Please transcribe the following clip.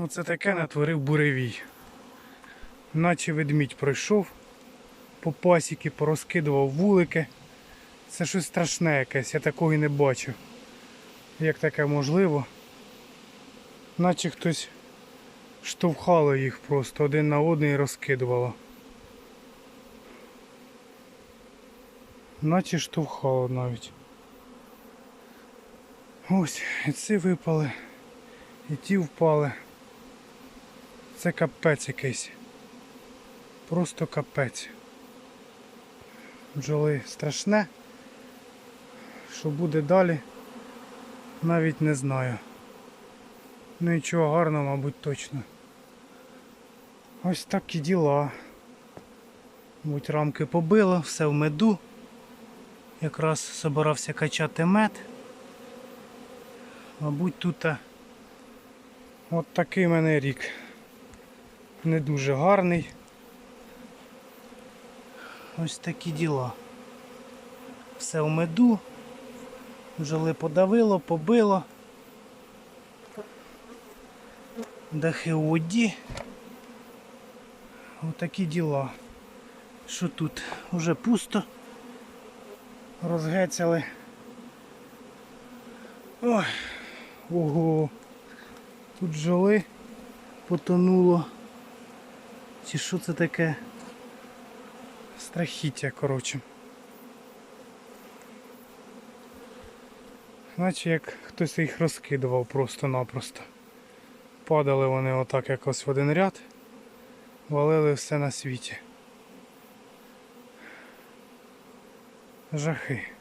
Оце таке натворив буревій. Наче ведмідь пройшов, по пасіки порозкидував вулики. Це щось страшне якесь, я такого і не бачив. Як таке можливо? Наче хтось штовхало їх просто один на один і розкидувало. Наче штовхало навіть. Ось, і ці випали, і ті впали. Це капець якийсь. Просто капець. Бджоли страшне. Що буде далі, навіть не знаю. Нічого гарного, мабуть, точно. Ось такі діла. Будь рамки побило, все в меду. Якраз собирався качати мед. Мабуть, тут от такий мене рік. Не дуже гарний. Ось такі діла. Все в меду. Бджоли подавило, побило. Дахи у воді. Отакі діла. Що тут? Уже пусто. Розгецяли. Ой, ого. Тут бджоли потонуло. Чи що це таке? Страхіття, коротше. Наче як хтось їх розкидував просто-напросто. Падали вони отак якось в один ряд, валили все на світі. Жахи.